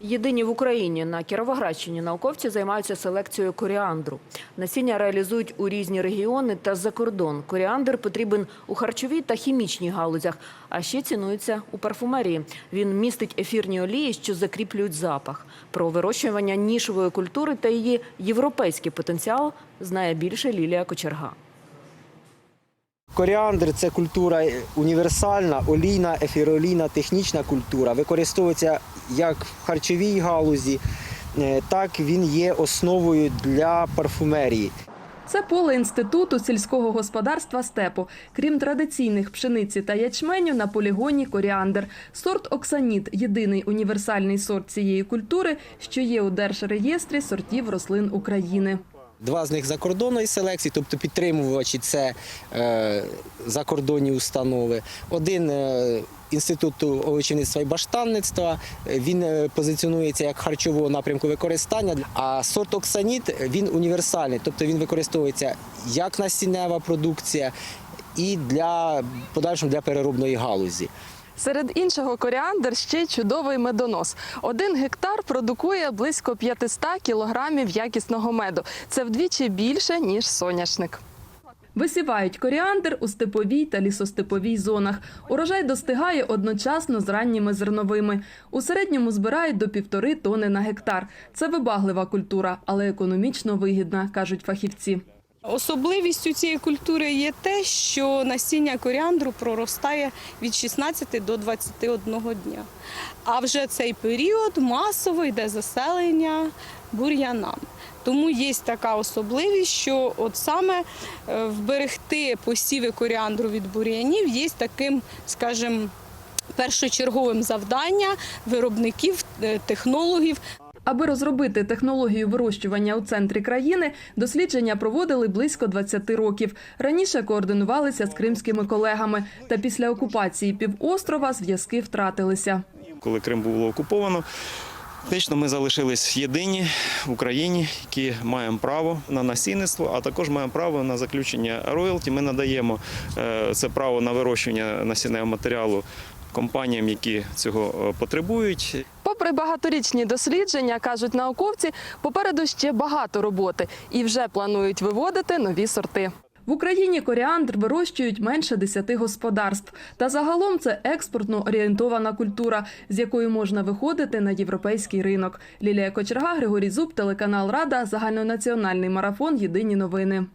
Єдині в Україні на Кіровоградщині науковці займаються селекцією коріандру. Насіння реалізують у різні регіони та за кордон. Коріандр потрібен у харчовій та хімічній галузях, а ще цінується у парфумерії. Він містить ефірні олії, що закріплюють запах. Про вирощування нішової культури та її європейський потенціал знає більше Лілія Кочерга. Коріандр це культура універсальна, олійна, ефіроолійна, технічна культура. Використовується як в харчовій галузі, е, так він є основою для парфумерії. Це поле інституту сільського господарства степу. Крім традиційних пшениці та ячменю, на полігоні коріандр. Сорт оксаніт єдиний універсальний сорт цієї культури, що є у держреєстрі сортів рослин України. Два з них закордонної селекції, тобто підтримувачі це е, закордонні установи. Один е, інституту овочівництва і баштанництва. Він е, позиціонується як харчового напрямку використання. А сорт оксаніт він універсальний, тобто він використовується як насіннева продукція і для подальшому для переробної галузі. Серед іншого коріандр ще чудовий медонос. Один гектар продукує близько 500 кілограмів якісного меду. Це вдвічі більше, ніж соняшник. Висівають коріандр у степовій та лісостеповій зонах. Урожай достигає одночасно з ранніми зерновими. У середньому збирають до півтори тони на гектар. Це вибаглива культура, але економічно вигідна, кажуть фахівці. Особливістю цієї культури є те, що насіння коріандру проростає від 16 до 21 дня. А вже цей період масово йде заселення бур'янам. Тому є така особливість, що от саме е, вберегти посіви коріандру від бур'янів є таким, скажімо, першочерговим завдання виробників, е, технологів. Аби розробити технологію вирощування у центрі країни, дослідження проводили близько 20 років. Раніше координувалися з кримськими колегами. Та після окупації півострова зв'язки втратилися. коли Крим було окуповано. Фактично ми залишились єдині в Україні, які маємо право на насінництво, а також маємо право на заключення роялті. Ми надаємо е, це право на вирощування насінневого матеріалу компаніям, які цього е, потребують. Попри багаторічні дослідження, кажуть науковці, попереду ще багато роботи і вже планують виводити нові сорти. В Україні коріандр вирощують менше 10 господарств. Та загалом це експортно орієнтована культура, з якою можна виходити на європейський ринок. Лілія Кочерга, Григорій Зуб, телеканал Рада, загальнонаціональний марафон. Єдині новини.